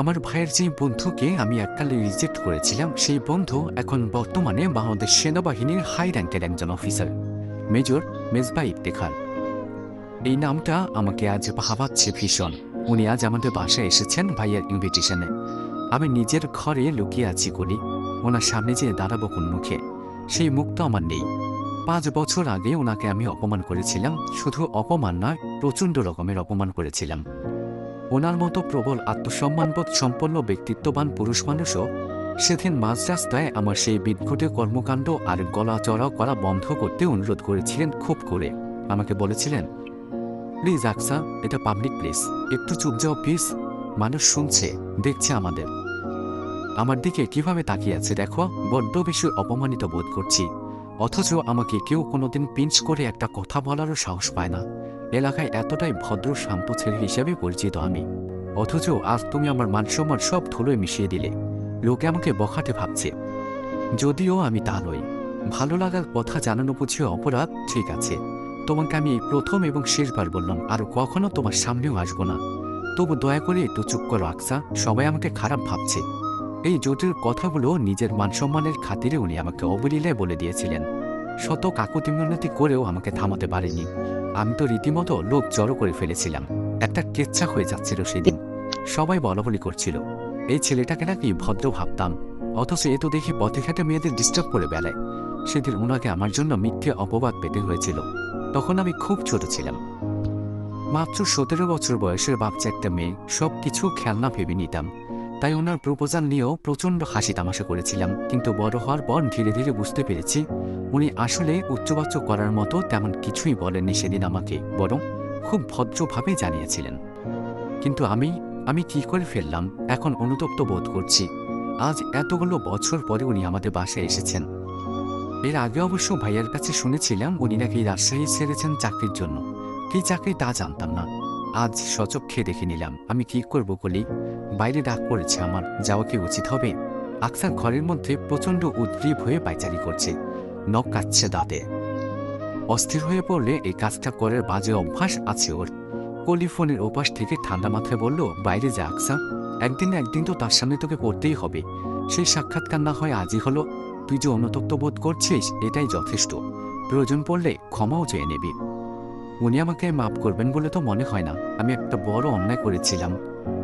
আমার ভাইয়ের যে বন্ধুকে আমি এককালে রিজেক্ট করেছিলাম, সেই বন্ধু এখন বর্তমানে বাংলাদেশ সেনাবাহিনীর হাই র্যাঙ্কের একজন অফিসার, মেজর মেজবা ইফতেখার এই নামটা আমাকে আজ ভাবাচ্ছে ভীষণ। উনি আজ আমাদের বাসায় এসেছেন ভাইয়ের ইনভিটেশনে আমি নিজের ঘরে লুকিয়ে আছি করি ওনার সামনে যে দাঁড়াবো কোন মুখে? সেই মুখ তো আমার নেই। পাঁচ বছর আগে ওনাকে আমি অপমান করেছিলাম, শুধু অপমান নয়, প্রচণ্ড রকমের অপমান করেছিলাম। ওনার মতো প্রবল আত্মসম্মানবোধ সম্পন্ন ব্যক্তিত্ববান পুরুষ মানুষও সেদিন মাঝ রাস্তায় আমার সেই বিদঘটে কর্মকাণ্ড আর গলা চড়াও করা বন্ধ করতে অনুরোধ করেছিলেন খুব করে। আমাকে বলেছিলেন, প্লিজ আকসা, এটা পাবলিক প্লেস। একটু চুপ যাও, প্লিজ। মানুষ শুনছে, দেখছে আমাদের। আমার দিকে কীভাবে তাকিয়ে আছে দেখো, বড্ড বেশি অপমানিত বোধ করছি। অথচ আমাকে কেউ কোনোদিন পিঞ্চ করে একটা কথা বলারও সাহস পায় না। এলাকায় এতটাই ভদ্র শান্ত ছেলে হিসেবে পরিচিত আমি। অথচ আজ তুমি আমার মানসম্মান সব ধুলোয় মিশিয়ে দিলে। লোকে আমাকে বখাটে ভাবছে। যদিও আমি তা নই। ভালো লাগার কথা জানানো বুঝিয়ে অপরাধ, ঠিক আছে। তোমাকে আমি প্রথম এবং শেষবার বললাম, আর কখনো তোমার সামনেও আসব না। তবু দয়া করে একটু চুপ করো, আকসা। সবাই আমাকে খারাপ ভাবছে। এই জটিল কথাগুলো নিজের মানসম্মানের খাতিরে উনি আমাকে অবলীলায় বলে দিয়েছিলেন। শত কাকুতি মিনতি করেও আমাকে থামাতে পারেনি। আমি তো রীতিমতো লোক জড়ো করে ফেলেছিলাম। একটা কেচ্ছা হয়ে যাচ্ছিল সেদিন। সবাই বলাবলি করছিল। এই ছেলেটাকে নাকি ভদ্র ভাবতাম। অথচ এ তো দেখি পথে ঘাটে মেয়েদের ডিস্টার্ব করে বেলায় সেদিন ওনাকে আমার জন্য মিথ্যে অপবাদ পেতে হয়েছিল। তখন আমি খুব ছোট ছিলাম। মাত্র সতেরো বছর বয়সের বাচ্চা একটা মেয়ে সব কিছু খেলনা ভেবে নিতাম। তাই ওনার প্রপোজাল নিয়েও প্রচণ্ড হাসি তামাশা করেছিলাম, কিন্তু বড় হওয়ার পর ধীরে ধীরে বুঝতে পেরেছি উনি আসলে উচ্চবাচ্য করার মতো তেমন কিছুই বলেননি সেদিন আমাকে, বরং খুব ভদ্রভাবে জানিয়েছিলেন। কিন্তু আমি আমি কি করে ফেললাম, এখন অনুতপ্ত বোধ করছি। আজ এতগুলো বছর পরে উনি আমাদের বাসায় এসেছেন। এর আগে অবশ্য ভাইয়ার কাছে শুনেছিলাম উনি নাকি রাজশাহী ছেড়েছেন চাকরির জন্য। কি চাকরি তা জানতাম না। আজ সচক্ষে দেখে নিলাম। আমি কি করব বলি বাইরে ডাক পড়েছে আমার। যাওয়া কি উচিত হবে? আকসার ঘরের মধ্যে প্রচণ্ড উদ্গ্রীব হয়ে পাইচারি করছে। নখ কাটছে দাঁতে। অস্থির হয়ে পড়লে এই কাজটা করার বাজে অভ্যাস আছে ওর। কলি ফোনের ওপাশ থেকে ঠান্ডা মাথায় বলল, বাইরে যা আকসা। একদিন একদিন তো তার সামনে তোকে করতেই হবে। সেই সাক্ষাৎকার না হয় আজই হলো। তুই যে অনুতপ্ত বোধ করছিস, এটাই যথেষ্ট। প্রয়োজন পড়লে ক্ষমাও চেয়ে নেবি। উনি আমাকে মাফ করবেন বলে তো মনে হয় না। আমি একটা বড় অন্যায় করেছিলাম।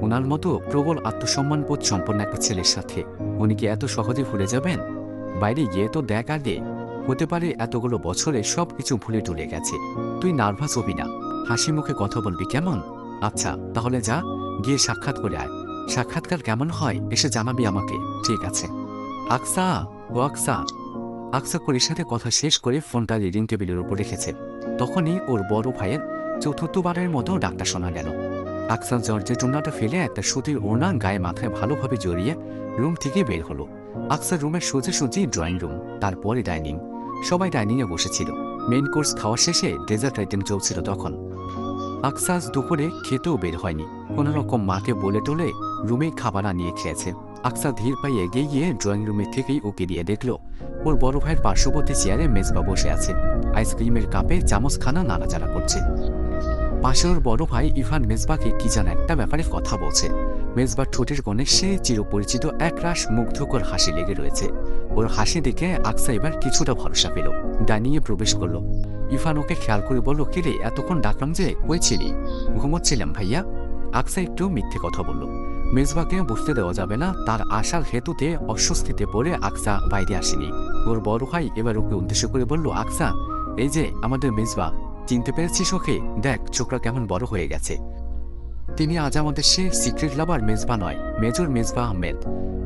ওনার মতো প্রবল আত্মসম্মানবোধ সম্পন্ন একটা ছেলের সাথে। উনি কি এত সহজে ভুলে যাবেন? বাইরে গিয়ে তো দেখ আগে। হতে পারে এতগুলো বছরে সব কিছু ভুলে টুলে গেছে। তুই নার্ভাস হবি না। হাসি মুখে কথা বলবি কেমন? আচ্ছা তাহলে যা, গিয়ে সাক্ষাৎ করে আয়। সাক্ষাৎকার কেমন হয় এসে জানাবি আমাকে। ঠিক আছে। আকসা, ও আকসা। আকসা করির সাথে কথা শেষ করে ফোনটা রিডিং টেবিলের উপর রেখেছে। তখনই ওর বড় ভাইয়ের চতুর্থবারের মতো ডাক্তার শোনা গেল। আকসা জর্জের টুনাটা ফেলে একটা সুতির ওড়না গায়ে মাথায় ভালোভাবে জড়িয়ে রুম থেকে বের হলো। আকসার রুমের সোজে সোজাসুজি ড্রয়িং রুম, তারপরে ডাইনিং। সবাই ডাইনিংয়ে বসেছিল। মেন কোর্স খাওয়া শেষে ডেজার্ট আইটেম চলছিল তখন। আকসাস দুপুরে খেতেও বের হয়নি। কোনোরকম মাকে বলে টোলে রুমেই খাবার আনিয়ে খেয়েছে। আকসা ধীর পায়ে এগিয়ে গিয়ে ড্রয়িং রুমের থেকেই ওকে দিয়ে দেখল, ওর বড় ভাইয়ের পার্শ্ববর্তী চেয়ারে মেজবা বসে আছে। আইসক্রিমের কাপে চামচখানা নাড়াচাড়া করছে। পাশে ওর বড় ভাই ইভান মেজবাকে কি যেন একটা ব্যাপারে কথা বলছে। মেজবার ঠোঁটের কোণে সে চিরপরিচিত একরাশ মুগ্ধকর হাসি লেগে রয়েছে। ওর হাসি দেখে আকসা এবার কিছুটা ভরসা পেল, ডাইনিংয়ে প্রবেশ করল। ইভান ওকে খেয়াল করে বলল, কিরে, এতক্ষণ ডাকলাম যে হয়েছিলি ঘুমোচ্ছিলাম ভাইয়া। আকসা একটু মিথ্যে কথা বলল। মেজবাকে বুঝতে দেওয়া যাবে না, তার আশার হেতুতে অস্বস্তিতে পড়ে আকসা বাইরে আসেনি। ওর বড় ভাই এবার ওকে উদ্দেশ্য করে বলল, আকসা, এই যে আমাদের মেজবা, চিনতে পেরেছিস ওকে? দেখ, চোখটা কেমন বড় হয়ে গেছে। তিনি আজ আমাদের সে সিক্রেট লাভার মেজবা নয়, মেজর মেজবা আহমেদ।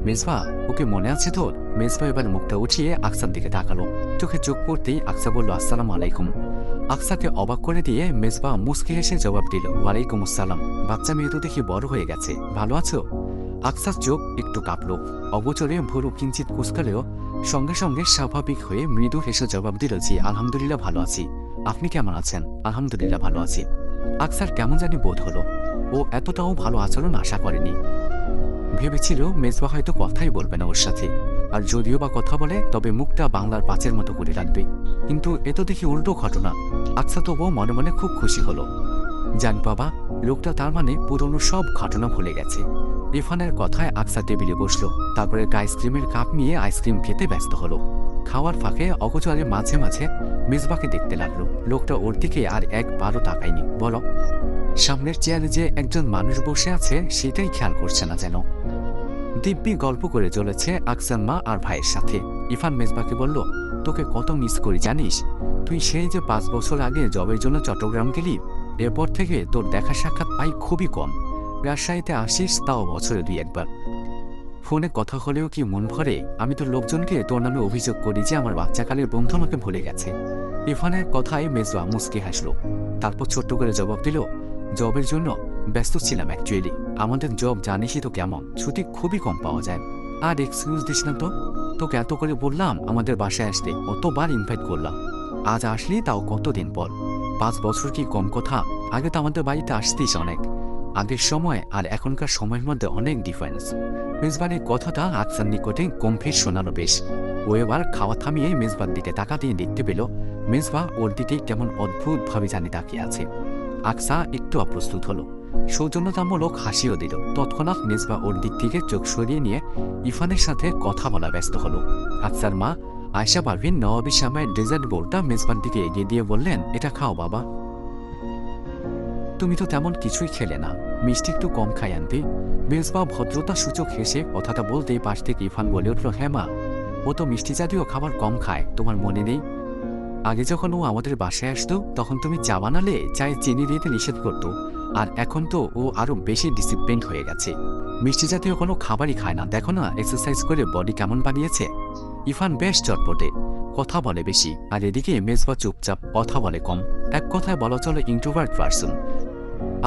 মেজবা, ওকে মনে আছে তোর? মেজবা এবার মুখটা উঠিয়ে আকসার দিকে তাকালো। চোখে চোখ পড়তেই আকসা বলল, আসসালাম আলাইকুম। আকসাকে অবাক করে দিয়ে মেজবা মুসকি হেসে জবাব দিল, ওয়ালাইকুম আসসালাম। বাচ্চা মেয়ে তো দেখি বড় হয়ে গেছে। ভালো আছো? আকসার চোখ একটু কাঁপল। অগোচরে ভরু কিঞ্চিত কুচকালেও সঙ্গে সঙ্গে স্বাভাবিক হয়ে মৃদু হেসে জবাব দিল যে আলহামদুলিল্লাহ ভালো আছি। আপনি কেমন আছেন? আলহামদুলিল্লাহ ভালো আছি। আকসার কেমন জানি বোধ হলো। ও এতটাও ভালো আচরণ আশা করেনি। ভেবেছিল মেজবা হয়তো কথাই বলবে না ওর সাথে। আর যদিও বা কথা বলে, তবে মুখটা বাংলার পাঁচের মতো করে রাখবে। কিন্তু এ তো দেখি উল্টো ঘটনা। আকসা তবুও মনে মনে খুব খুশি হলো। জান বাবা, লোকটা তার মানে পুরনো সব ঘটনা ভুলে গেছে। ইরফানের কথায় আকসা টেবিলে বসল, তারপরে আইসক্রিমের কাপ নিয়ে আইসক্রিম খেতে ব্যস্ত হলো। খাওয়ার ফাঁকে অগোচরে মাঝে মাঝে মিসবাকে দেখতে লাগল। লোকটা ওর দিকে আর একবারও তাকায়নি। বলো, সামনের চেয়ারে যে একজন মানুষ বসে আছে, সেটাই খেয়াল করছে না যেন। দিব্যি গল্প করে চলেছে আকসার মা আর ভাইয়ের সাথে। ইফান মেজবাকে বলল, তোকে কত মিস করি, জানিস? তুই সেই যে পাঁচ বছর আগে জবের জন্য চট্টগ্রাম গেলি, এরপর থেকে তোর দেখা সাক্ষাৎ পাই খুবই কম। রাজশাহীতে আসিস, তাও বছরে দুই একবার। ফোনে কথা হলেও কি মন ভরে? আমি তো লোকজনকে তোর নামে অভিযোগ করি যে আমার বাচ্চাকালের বন্ধু আমাকে ভুলে গেছে। ইরফানের কথায় মেজবা মুসকে হাসলো। তারপর ছোট্ট করে জবাব দিল, জবের জন্য ব্যস্ত ছিলাম অ্যাকচুয়ালি আমাদের জব জানিসই তো কেমন, ছুটি খুবই কম পাওয়া যায়। আর এক্সকিউজ দিস না তো? তোকে এত করে বললাম, আমাদের বাসায় আসতে। অতবার ইনভাইট করলাম। আজ আসলি তাও কতদিন পর? পাঁচ বছর কি কম কথা? আগে তো আমাদের বাড়িতে আসতিস অনেক। আগের সময় আর এখনকার সময়ের মধ্যে অনেক ডিফারেন্স মেজবানের কথাটা আকসার নিকটে গম্ভীর শোনালো বেশ। ও এবার খাওয়া থামিয়ে মেজবার দিকে দিয়ে দেখতে পেল, মেজবা ওর দিকেই কেমন অদ্ভুতভাবে জানি তাকিয়ে আছে। আকসা একটু অপ্রস্তুত হলো। সৌজন্যতামূলক হাসিও দিল। তৎক্ষণাৎ মেজবা ওর দিক থেকে চোখ সরিয়ে নিয়ে ইফানের সাথে কথা বলা ব্যস্ত হলো। আকসার মা আয়সা পারভিন নবাবী ডেজার্ট বোর্ডটা মেজবার দিকে এগিয়ে দিয়ে বললেন, এটা খাও বাবা। তুমি তো তেমন কিছুই খেলে না। মিষ্টি একটু কম খাই আনতে মেজবা ভদ্রতা সূচক হেসে কথাটা বলতেই পাশ থেকে ইফান বলে উঠল হ্যাঁ ও তো মিষ্টি জাতীয় খাবার কম খায়, তোমার মনে নেই? আগে যখন ও আমাদের বাসায় আসতো, তখন তুমি চা বানালে চায়ে চিনি দিতে নিষেধ করতো। আর এখন তো ও আরও বেশি ডিসিপ্লিন হয়ে গেছে। মিষ্টি জাতীয় কোনো খাবারই খায় না। দেখো না এক্সারসাইজ করে বডি কেমন বানিয়েছে? ইফান বেশ চটপটে। কথা বলে বেশি, আর এদিকে মেজবা চুপচাপ কথা বলে কম। এক কথায় বলা চলে ইন্ট্রোভার্ট পার্সন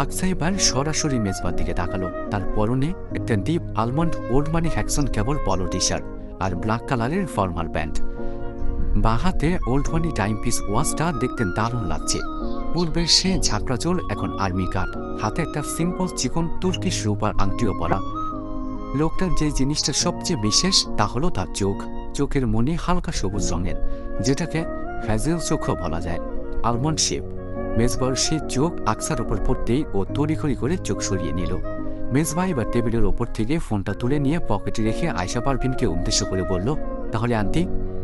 আকসা এবার সরাসরি মেজবার দিকে তাকালো। তার পরনে একটা ডিপ আলমন্ড ওল্ড মানি হ্যাকসন কেবল পলো টি শার্ট আর ব্ল্যাক কালারের ফর্মাল প্যান্ট বাহাতে ওল্ড মানি টাইম পিস ওয়াচটা দেখতে দারুণ লাগছে। পূর্বের সে ঝাঁকড়া চোল, এখন আর্মি কাট হাতে একটা সিম্পল চিকন তুর্কিশ রূপার আংটিও পরা। লোকটার যে জিনিসটা সবচেয়ে বিশেষ, তা হলো তার চোখ। চোখের মনে হালকা সবুজ রঙের, যেটাকে ফ্যাজেল চোখও বলা যায়। Almond shape. মেজবার সে চোখ আকসার ওপর পড়তেই ও তড়িখড়ি করে চোখ সরিয়ে নিল। মেজবা এবার টেবিলের ওপর থেকে ফোনটা তুলে নিয়ে পকেটে রেখে আয়সা পারভিনকে উদ্দেশ্য করে বলল, তাহলে আন্টি,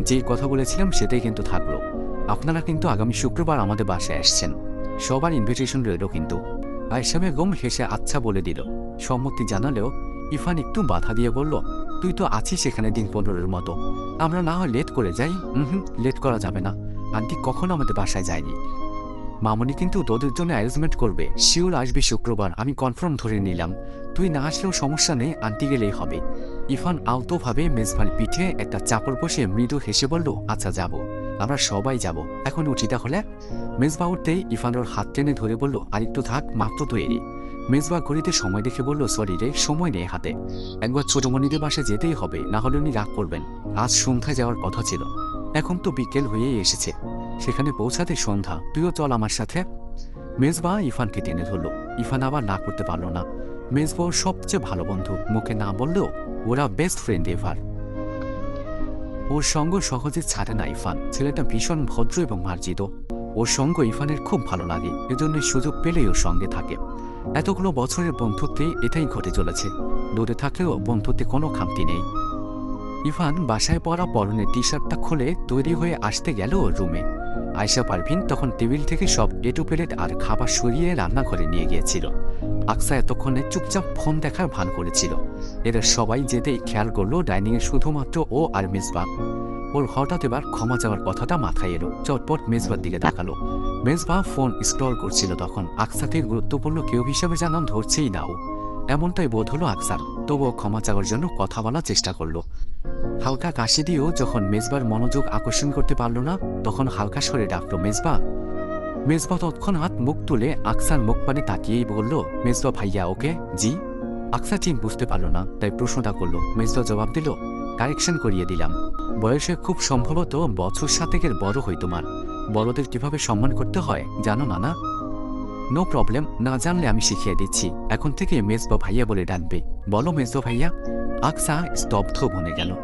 যেই কথা বলেছিলাম সেটাই কিন্তু থাকল। আপনারা কিন্তু আগামী শুক্রবার আমাদের বাসায় আসছেন। সবার ইনভিটেশন রইল কিন্তু। আয়সা বেগম হেসে আচ্ছা বলে দিল। সম্মতি জানালেও ইফান একটু বাধা দিয়ে বলল তুই তো আছিস এখানে দিন পনেরোর মতো। আমরা না হয় লেট করে যাই। হুম লেট করা যাবে না। আন্টি কখনো আমাদের বাসায় যায়নি। মামনি কিন্তু তোদের জন্য অ্যারেঞ্জমেন্ট করবে। শিওর আসবে শুক্রবার, আমি কনফার্ম ধরে নিলাম। তুই না আসলেও সমস্যা নেই, আন্টি গেলেই হবে। ইফান আলতোভাবে মেজভার পিঠে একটা চাপড় বসে মৃদু হেসে বলল আচ্ছা যাব। আমরা সবাই যাব। এখন উঠি তাহলে? মেজবা উঠতেই ইফান ওর হাত টেনে ধরে বলল, আরেকটু থাক, মাত্র তৈরি মেজবা ঘড়িতে সময় দেখে বলল, সরি রে, সময় নেই হাতে। একবার ছোটমণিদের বাসে যেতেই হবে, না হলে উনি রাগ করবেন। আজ সন্ধ্যায় যাওয়ার কথা ছিল। এখন তো বিকেল হয়েই এসেছে। সেখানে পৌঁছাতে সন্ধ্যা। তুইও চল আমার সাথে। মেজবা ইফানকে টেনে ধরল। ইফান আবার না করতে পারল না। মেজবা সবচেয়ে ভালো বন্ধু। মুখে না বললেও ওরা বেস্ট ফ্রেন্ড এভার ওর সঙ্গ সহজে ছাড়ে না ইফান ছেলেটা ভীষণ ভদ্র এবং মার্জিত। ওর সঙ্গ ইফানের খুব ভালো লাগে। এজন্য সুযোগ পেলেই ওর সঙ্গে থাকে। এতগুলো বছরের বন্ধুত্বে এটাই ঘটে চলেছে। দূরে থাকলেও বন্ধুত্বে কোনো খামতি নেই। ইফান বাসায় পরা পরনের টি শার্টটা খুলে তৈরি হয়ে আসতে গেল রুমে। আয়সা পারভিন তখন টেবিল থেকে সব এটু প্লেট আর খাবার সরিয়ে রান্নাঘরে নিয়ে গিয়েছিল। আকসা এতক্ষণে চুপচাপ ফোন দেখার ভান করেছিল। এরা সবাই যেতেই খেয়াল করল ডাইনিংয়ে শুধুমাত্র ও আর মেজবা। ওর হঠাৎ এবার ক্ষমা যাওয়ার কথাটা মাথায় এলো। চটপট মেজবার দিকে তাকালো। মেজবা ফোন স্ক্রল করছিল তখন। আকসাকে গুরুত্বপূর্ণ কেউ হিসেবে জানান ধরছেই না ও। এমনটাই বোধ হলো আকসার। তবুও ক্ষমা চাওয়ার জন্য কথা বলার চেষ্টা করল। হালকা কাশি দিয়েও যখন মেজবার মনোযোগ আকর্ষণ করতে পারল না, তখন হালকা সরে ডাকলো মেজবা মেজবা তৎক্ষণাৎ মুখ তুলে আকসার মুখ পানে তাকিয়েই বলল মেজবা ভাইয়া, ওকে? জি। আকসা ঠিক বুঝতে পারল না, তাই প্রশ্নটা করল মেজবা জবাব দিল? কারেকশন করিয়ে দিলাম। বয়সে খুব সম্ভবত বছর সাতেকের বড় হই তোমার। বড়দের কীভাবে সম্মান করতে হয়, জানো না না নো প্রবলেম না জানলে আমি শিখিয়ে দিচ্ছি। এখন থেকে মেজবা ভাইয়া বলে ডাকবে। বলো মেজবা ভাইয়া, আকসা স্তব্ধ বনে গেল।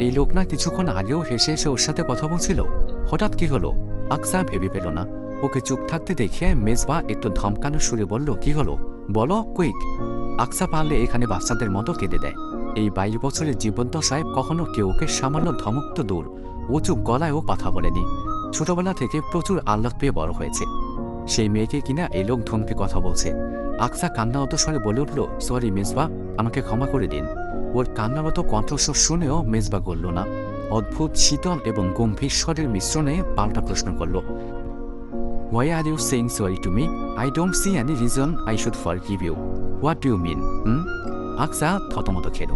এই লোক না কিছুক্ষণ আগেও হেসে এসে ওর সাথে কথা বলছিল। হঠাৎ কি হলো? আকসা ভেবে পেল না। ওকে চুপ থাকতে দেখে মেজবা একটু ধমকানো সুরে বলল, কি হলো? বলো, কুইক। আকসা পারলে এখানে বাচ্চাদের মতো কেঁদে দেয়। এই বাইশ বছরের জীবদ্দশায় কখনো কেউ ওকে সামান্য ধমক তো দূর। উঁচু গলায়ও কথা বলেনি। ছোটবেলা থেকে প্রচুর আহ্লাদ পেয়ে বড় হয়েছে। সেই মেয়েকে কিনা এই লোক ধমকে কথা বলছে। আকসা কান্নারত স্বরে বলে উঠল সরি মেজবা, আমাকে ক্ষমা করে দিন। ওর কান্নারত কণ্ঠস্বর শুনেও মেজবা করল না। অদ্ভুত, শীতল এবং গম্ভীর স্বরের মিশ্রণে পাল্টা প্রশ্ন করল why are you saying sorry to me I don't see any reason I should forgive you what do mean Aksa থতমত খেল।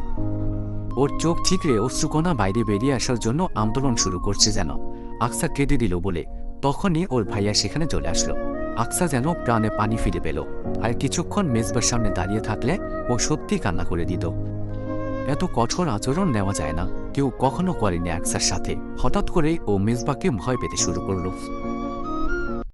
ওর চোখ ঠিকরে অশ্রুকণা বাইরে বেরিয়ে আসার জন্য আন্দোলন শুরু করছে যেন। আকসা কেঁদে দিল বলে তখনই ওর ভাইয়া সেখানে চলে আসলো। আকসা যেন প্রাণে পানি ফিরে পেল আর কিছুক্ষণ মেজবার সামনে দাঁড়িয়ে থাকলে ও সত্যি কান্না করে দিত। এত কঠোর আচরণ নেওয়া যায় না, কেউ কখনো করেনি আকসার সাথে। হঠাৎ করেই ও মেজবাকে ভয় পেতে শুরু করল।